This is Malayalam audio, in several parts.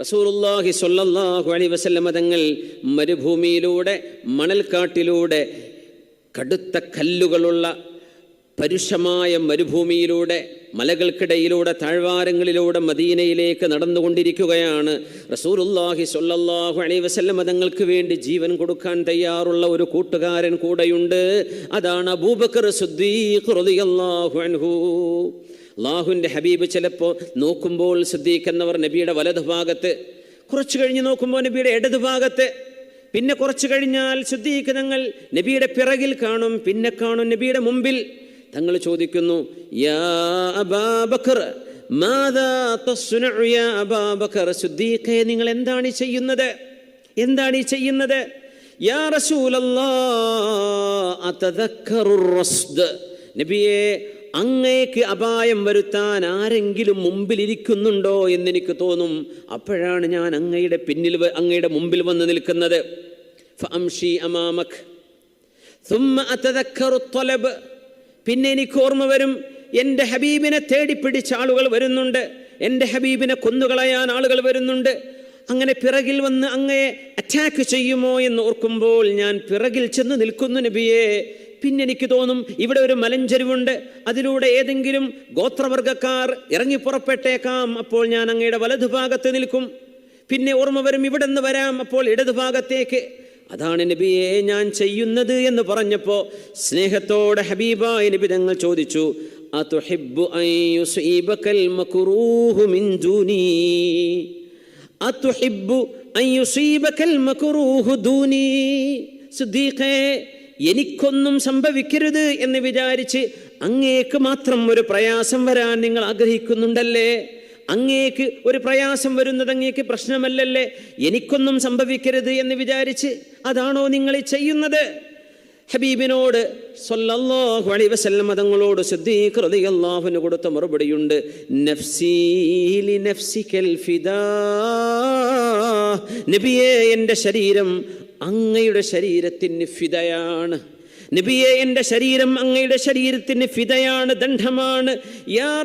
റസൂലുള്ളാഹി സൊല്ലാഹു അലി വസല്ലമ തങ്ങൾ മരുഭൂമിയിലൂടെ മണൽക്കാട്ടിലൂടെ കടുത്ത കല്ലുകളുള്ള പരുഷമായ മരുഭൂമിയിലൂടെ മലകൾക്കിടയിലൂടെ താഴ്വാരങ്ങളിലൂടെ മദീനയിലേക്ക് നടന്നുകൊണ്ടിരിക്കുകയാണ്. റസൂറുല്ലാഹി സൊല്ലാഹു അലൈഹി വസല്ലമ തങ്ങൾക്ക് വേണ്ടി ജീവൻ കൊടുക്കാൻ തയ്യാറുള്ള ഒരു കൂട്ടുകാരൻ കൂടെയുണ്ട്. അതാണ് അബൂബക്കർ സുദ്ദീഖ് അൻഹു. അള്ളാഹുവിന്റെ ഹബീബ് ചിലപ്പോൾ നോക്കുമ്പോൾ സിദ്ദീഖ് നബിയുടെ നബിയുടെ വലതുഭാഗത്ത് കുറച്ച് കഴിഞ്ഞ് നോക്കുമ്പോൾ നബിയുടെ ഇടതുഭാഗത്ത് പിന്നെ കുറച്ച് കഴിഞ്ഞാൽ തങ്ങൾ നബിയുടെ പിറകിൽ കാണും പിന്നെ കാണും നബിയുടെ മുമ്പിൽ. തങ്ങൾ ചോദിക്കുന്നു യാ നിങ്ങൾ എന്താണ് ചെയ്യുന്നത്? എന്താണ് ഈ ചെയ്യുന്നത്? യാ റസൂലല്ലാ നബിയെ അങ്ങേക്ക് അപായം വരുത്താൻ ആരെങ്കിലും മുമ്പിലിരിക്കുന്നുണ്ടോ എന്നെനിക്ക് തോന്നും. അപ്പോഴാണ് ഞാൻ അങ്ങയുടെ പിന്നിൽ അങ്ങയുടെ മുമ്പിൽ വന്ന് നിൽക്കുന്നത്. ഫംഷി അമാമക്. പിന്നെ എനിക്ക് ഓർമ്മ വരും എന്റെ ഹബീബിനെ തേടിപ്പിടിച്ച ആളുകൾ വരുന്നുണ്ട്. എന്റെ ഹബീബിനെ കൊന്നുകളയാൻ ആളുകൾ വരുന്നുണ്ട്. അങ്ങനെ പിറകിൽ വന്ന് അങ്ങയെ അറ്റാക്ക് ചെയ്യുമോ എന്ന് ഓർക്കുമ്പോൾ ഞാൻ പിറകിൽ ചെന്ന് നിൽക്കുന്നു നബിയെ. പിന്നെ എനിക്ക് തോന്നും ഇവിടെ ഒരു മലഞ്ചെരുവുണ്ട്. അതിലൂടെ ഏതെങ്കിലും ഗോത്രവർഗക്കാർ ഇറങ്ങി പുറപ്പെട്ടേക്കാം അപ്പോൾ ഞാൻ അങ്ങയുടെ വലതുഭാഗത്ത് നിൽക്കും. പിന്നെ ഓർമ്മ വരും ഇവിടെ നിന്ന് വരാം അപ്പോൾ ഇടതുഭാഗത്തേക്ക് അതാണ് നബിയെ ഞാൻ ചെയ്യുന്നത് എന്ന് പറഞ്ഞപ്പോൾ സ്നേഹത്തോടെ ഹബീബായ നബി തങ്ങൾ ചോദിച്ചു യുസീബകൽ മക്റൂഹു മിൻ മക്റൂഹു സിദ്ദീഖേ എനിക്കൊന്നും സംഭവിക്കരുത് എന്ന് വിചാരിച്ച് അങ്ങേക്ക് മാത്രം ഒരു പ്രയാസം വരാൻ നിങ്ങൾ ആഗ്രഹിക്കുന്നുണ്ടല്ലേ? അങ്ങേക്ക് ഒരു പ്രയാസം വരുന്നത് അങ്ങേക്ക് പ്രശ്നമല്ലല്ലേ? എനിക്കൊന്നും സംഭവിക്കരുത് എന്ന് വിചാരിച്ച് അതാണോ നിങ്ങൾ ചെയ്യുന്നത്? ഹബീബിനോട് സല്ലല്ലാഹു അലൈഹി വസല്ലം തങ്ങളോട് സിദ്ദീഖ് കൊടുത്ത മറുപടിയുണ്ട് നഫ്സീ ലി നഫ്സിക്കൽ നബിയേ എന്റെ ശരീരം അങ്ങയുടെ ശരീരത്തിന് ഫിദയാണ്. നബിയെ എന്റെ ശരീരം അങ്ങയുടെ ശരീരത്തിന് ഫിതയാണ് ദണ്ഡമാണ്. യാ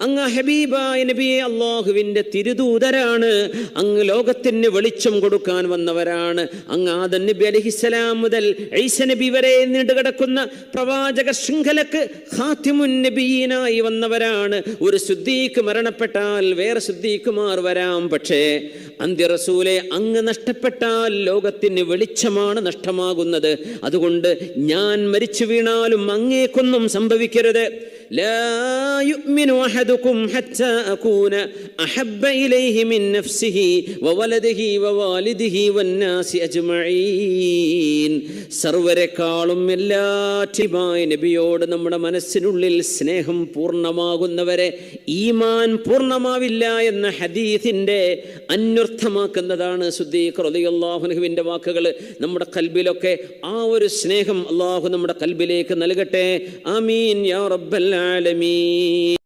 അങ്ങ് ഹബീബായ നബിയെ അള്ളാഹുവിന്റെ തിരുദൂതരാണ്. അങ്ങ് ലോകത്തിന് വെളിച്ചം കൊടുക്കാൻ വന്നവരാണ്. അങ്ങ് ആദൻ നബി അലഹിസ്സലാം മുതൽ ഐസ നബി വരെ നീണ്ടുകിടക്കുന്ന പ്രവാചക ശൃംഖലക്ക് ഹാത്തിമുൻ വന്നവരാണ്. ഒരു ശുദ്ധീക്ക് മരണപ്പെട്ടാൽ വേറെ ശുദ്ധീക്കുമാർ വരാം. പക്ഷേ അന്ത്യ റസൂലെ അങ്ങ് നഷ്ടപ്പെട്ടാൽ ലോകത്തിന് വെളിച്ചമാണ് നഷ്ടമാകുന്നത്. അതുകൊണ്ട് ഞാൻ മരിച്ചു വീണാലും അങ്ങേക്കൊന്നും സംഭവിക്കരുത്. لا يؤمن أحدكم حتى أكون أحب إليه من نفسه وولده ووالده والناس أجمعين സർവരെക്കാളും എല്ലാറ്റിമായ നബിയോട് നമ്മുടെ മനസ്സിനുള്ളിൽ സ്നേഹം പൂർണ്ണമാകുന്നവരെ ഈമാൻ പൂർണ്ണമാവില്ല എന്ന ഹദീസിൻ്റെ അന്വർത്ഥമാക്കുന്നതാണ് സുദ്ദീഖ് റളിയല്ലാഹുവിൻ്റെ വാക്കുകൾ നമ്മുടെ കൽബിലൊക്കെ ആ ഒരു സ്നേഹം അള്ളാഹു നമ്മുടെ കൽബിലേക്ക് നൽകട്ടെ ആമീൻ യാ റബ്ബൽ العالمين.